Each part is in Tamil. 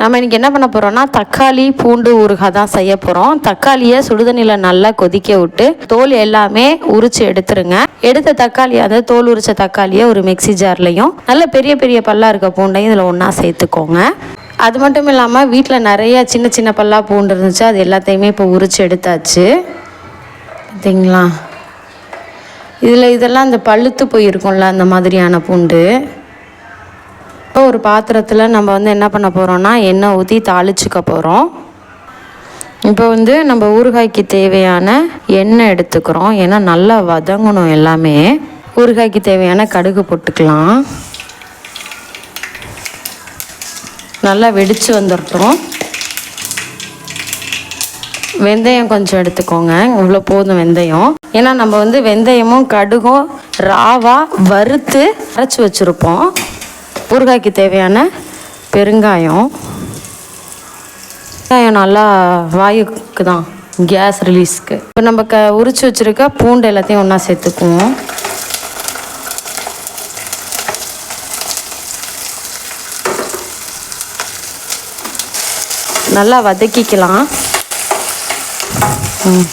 நம்ம இன்றைக்கி என்ன பண்ண போகிறோம்னா தக்காளி பூண்டு ஊறுகாய் தான் செய்ய போகிறோம் தக்காளியை சுடுதண்ணியில் நல்லா கொதிக்க விட்டு தோல் எல்லாமே உரிச்சு எடுத்துருங்க. எடுத்த தக்காளி அதாவது தோல் உரிச்ச தக்காளியை ஒரு மிக்ஸி ஜார்லையும் நல்ல பெரிய பெரிய பல்லா இருக்க பூண்டையும் இதில் ஒன்றா சேர்த்துக்கோங்க. அது மட்டும் இல்லாமல் வீட்டில் நிறைய சின்ன சின்ன பல்லா பூண்டு இருந்துச்சு அது எல்லாத்தையுமே இப்போ உரிச்சு எடுத்தாச்சு. பார்த்தீங்களா இதில் இதெல்லாம் இந்த பழுத்து போயிருக்கும்ல அந்த மாதிரியான பூண்டு. இப்போ ஒரு பாத்திரத்தில் நம்ம வந்து என்ன பண்ண போகிறோம்னா எண்ணெய் ஊற்றி தாளிச்சுக்க போகிறோம் இப்போ வந்து நம்ம ஊறுகாய்க்கு தேவையான எண்ணெய் எடுத்துக்கிறோம். ஏன்னா நல்லா வதங்கணும் எல்லாமே. ஊறுகாய்க்கு தேவையான கடுகு போட்டுக்கலாம். நல்லா வெடித்து வந்துடட்டும் வெந்தயம் கொஞ்சம் எடுத்துக்கோங்க. இவ்வளோ போதும் வெந்தயம். ஏன்னா நம்ம வந்து வெந்தயமும் கடுகும் ராவா வறுத்து அரைச்சி வச்சுருப்போம். ஊறுகாய்க்கு தேவையான பெருங்காயம். வெங்காயம் நல்லா வாயுக்கு தான் கேஸ் ரிலீஸ்க்கு இப்போ நம்ம க உரிச்சு வச்சுருக்க பூண்டு எல்லாத்தையும் ஒன்றா சேர்த்துக்குவோம். நல்லா வதக்கிக்கலாம். ம்.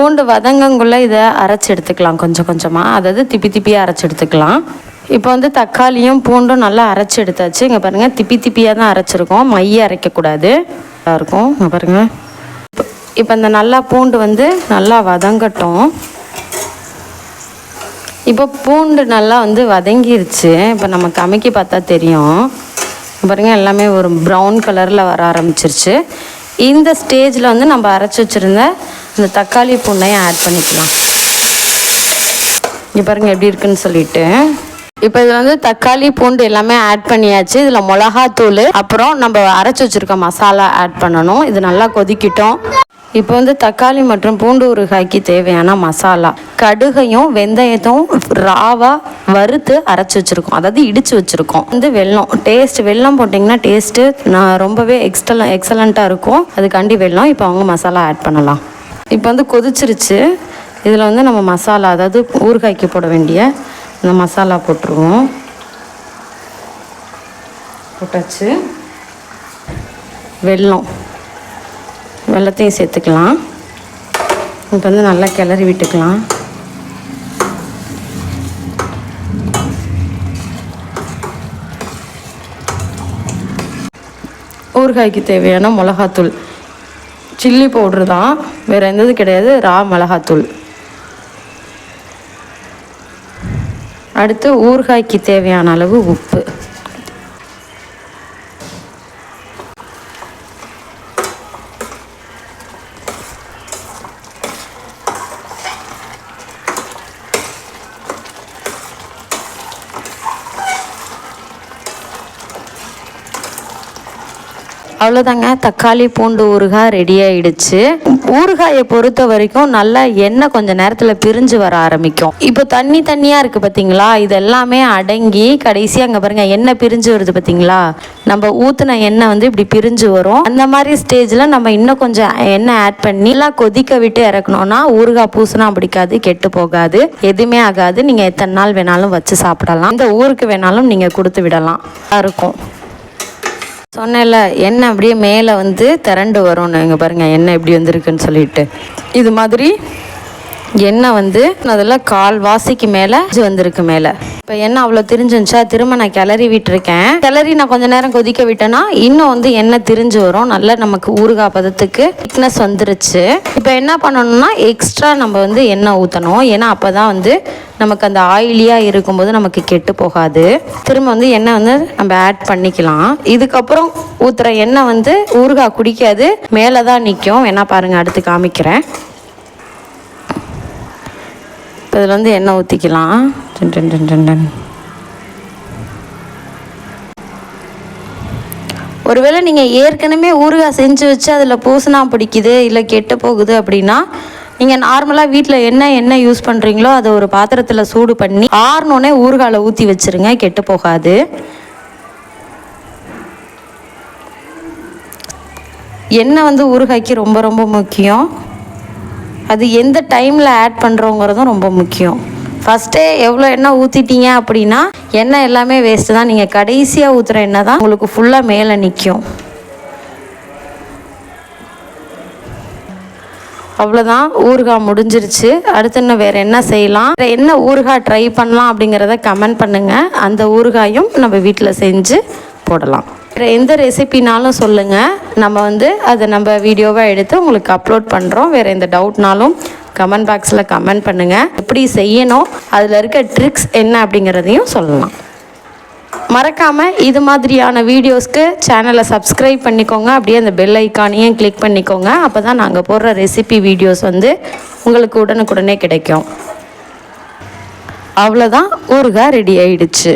பூண்டு வதங்கங்குள்ளே இதை அரைச்சி எடுத்துக்கலாம் கொஞ்சம் கொஞ்சமாக அதாவது திப்பி திப்பியாக அரைச்சி எடுத்துக்கலாம். இப்போ வந்து தக்காளியும் பூண்டும் நல்லா அரைச்சி எடுத்தாச்சு. இங்கே பாருங்கள் திப்பி திப்பியாக தான் அரைச்சிருக்கோம். மைய அரைக்கக்கூடாது. நல்லா இருக்கும். இங்கே பாருங்கள் இப்போ இப்போ இந்த நல்லா பூண்டு வந்து நல்லா வதங்கட்டும். இப்போ பூண்டு நல்லா வந்து வதங்கிருச்சு. இப்போ நம்ம கமைக்கி பார்த்தா தெரியும். பாருங்கள் பாருங்க எல்லாமே ஒரு ப்ரௌன் கலரில் வர ஆரம்பிச்சிருச்சு. இந்த ஸ்டேஜில் வந்து நம்ம அரைச்சி வச்சுருந்த இந்த தக்காளி பூண்டையும் ஆட் பண்ணிக்கலாம். இங்கே பாருங்கள் எப்படி இருக்குன்னு சொல்லிட்டு. இப்போ இதில் வந்து தக்காளி பூண்டு எல்லாமே ஆட் பண்ணியாச்சு. இதில் மிளகாத்தூள் அப்புறம் நம்ம அரைச்சி வச்சுருக்க மசாலா ஆட் பண்ணணும். இது நல்லா கொதிக்கிட்டோம். இப்போ வந்து தக்காளி மற்றும் பூண்டு ஊறுகாய்க்கு தேவையான மசாலா. கடுகையும் வெந்தயத்தையும் ராவாக வறுத்து அரைச்சி வச்சுருக்கோம். அதாவது இடித்து வச்சுருக்கோம். வந்து வெல்லம் டேஸ்ட் வெல்லம் போட்டிங்கன்னா டேஸ்ட்டு நான் ரொம்பவே எக்ஸ்டல எக்ஸலண்ட்டாக இருக்கும். அதுக்காண்டி வெல்லம் இப்போ அவங்க மசாலா ஆட் பண்ணலாம். இப்போ வந்து கொதிச்சிருச்சு. இதில் வந்து நம்ம மசாலா அதாவது ஊறுகாய்க்கு போட வேண்டிய இந்த மசாலா போட்டுருவோம். போட்டாச்சு. வெல்லம். வெள்ளத்தையும் சேர்த்துக்கலாம். இப்போ வந்து நல்லா கிளறி விட்டுக்கலாம். ஊறுகாய்க்கு தேவையான மிளகாத்தூள். சில்லி பவுட்ரு தான் வேறு எந்தது கிடையாது ரா மிளகாத்தூள். அடுத்து ஊறுகாய்க்கு தேவையான அளவு உப்பு. அவ்வளோதாங்க தக்காளி பூண்டு ஊறுகாய் ரெடி ஆயிடுச்சு. ஊறுகாயை பொறுத்த வரைக்கும் நல்லா எண்ணெய் கொஞ்சம் நேரத்தில் பிரிஞ்சு வர ஆரம்பிக்கும். இப்போ தண்ணி தண்ணியாக இருக்குது பார்த்தீங்களா இது எல்லாமே அடங்கி கடைசியாக அங்கே பாருங்கள் எண்ணெய் பிரிஞ்சு வருது பார்த்தீங்களா நம்ம ஊற்றின எண்ணெய் வந்து இப்படி பிரிஞ்சு வரும். அந்த மாதிரி ஸ்டேஜில் நம்ம இன்னும் கொஞ்சம் எண்ணெய் ஆட் பண்ணி எல்லாம் கொதிக்க விட்டு இறக்கணும்னா ஊறுகாய் பூசினா பிடிக்காது கெட்டு போகாது. எதுவுமே ஆகாது. நீங்கள் எத்தனை நாள் வேணாலும் வச்சு சாப்பிடலாம். இந்த ஊருக்கு வேணாலும் நீங்கள் கொடுத்து விடலாம். இருக்கும். சொன்னேன்ல எண்ணெய் அப்படியே மேலே வந்து திரண்டு வரும் இங்கே பாருங்கள் எண்ணெய் எப்படி வந்திருக்குன்னு சொல்லிட்டு. இது மாதிரி எண்ணெய் வந்து அதில் கால் வாசிக்கு மேலே வந்திருக்கு மேலே. இப்போ எண்ணெய் அவ்வளோ திரிஞ்சிருந்துச்சா? திரும்ப நான் கிளறி விட்டுருக்கேன். கிளறி நான் கொஞ்ச நேரம் கொதிக்க விட்டேன்னா இன்னும் வந்து எண்ணெய் திரிஞ்சு வரும். நல்லா நமக்கு ஊறுகாய் பதத்துக்கு திக்னஸ் வந்துருச்சு. இப்போ என்ன பண்ணணும்னா எக்ஸ்ட்ரா நம்ம வந்து எண்ணெய் ஊற்றணும் ஏன்னா அப்போ தான் வந்து நமக்கு அந்த ஆயிலியாக இருக்கும்போது நமக்கு கெட்டு போகாது. திரும்ப வந்து எண்ணெய் வந்து நம்ம ஆட் பண்ணிக்கலாம். இதுக்கப்புறம் ஊற்றுற எண்ணெய் வந்து ஊறுகாய் குடிக்காது. மேலே தான் நிற்கும் வேணா பாருங்கள் அடுத்து காமிக்கிறேன். இப்போ இதில் வந்து எண்ணெய் ஊற்றிக்கலாம் டன் டன் டன் டன் டன். ஒருவேளை நீங்கள் ஏற்கனவே ஊறுகாய் செஞ்சு வச்சு அதில் பூசணா பிடிக்குது இல்லை கெட்டு போகுது அப்படின்னா நீங்கள் நார்மலாக வீட்டில் என்ன எண்ணெய் யூஸ் பண்ணுறீங்களோ அதை ஒரு பாத்திரத்தில் சூடு பண்ணி ஆறுனோடனே ஊறுகாயில் ஊற்றி வச்சிருங்க கெட்டு போகாது. எண்ணெய் வந்து ஊறுகாய்க்கு ரொம்ப ரொம்ப முக்கியம். அது எந்த டைமில் ஆட் பண்ணுறோங்கிறதும் ரொம்ப முக்கியம். ஃபஸ்ட்டே எவ்வளோ எண்ணெய் ஊற்றிட்டீங்க அப்படின்னா எண்ணெய் எல்லாமே வேஸ்ட்டு தான். நீங்கள் கடைசியாக ஊற்றுற எண்ணெய் தான் உங்களுக்கு ஃபுல்லாக மேலே நிற்கும் அவ்வளோதான் ஊறுகாய் முடிஞ்சிருச்சு. அடுத்து இன்னும் வேறு என்ன செய்யலாம்? வேறு என்ன ஊறுகாய் ட்ரை பண்ணலாம் அப்படிங்கிறத கமெண்ட் பண்ணுங்கள் அந்த ஊறுகாயும் நம்ம வீட்டில் செஞ்சு போடலாம். வேறு எந்த ரெசிபினாலும் சொல்லுங்கள் நம்ம வந்து அதை நம்ம வீடியோவாக எடுத்து உங்களுக்கு அப்லோட் பண்ணுறோம் வேறு எந்த டவுட்னாலும் கமெண்ட் பாக்ஸில் கமெண்ட் பண்ணுங்கள் எப்படி செய்யணும் அதில் இருக்க ட்ரிக்ஸ் என்ன அப்படிங்கிறதையும் சொல்லலாம். மறக்காமல் இது மாதிரியான வீடியோஸ்க்கு சேனலை சப்ஸ்கிரைப் பண்ணிக்கோங்க. அப்படியே அந்த பெல் ஐக்கானையும் கிளிக் பண்ணிக்கோங்க. அப்போ தான் நாங்கள் போடுற ரெசிபி வீடியோஸ் வந்து உங்களுக்கு உடனுக்குடனே கிடைக்கும். அவ்வளோதான் ஊறுகாய் ரெடி ஆயிடுச்சு.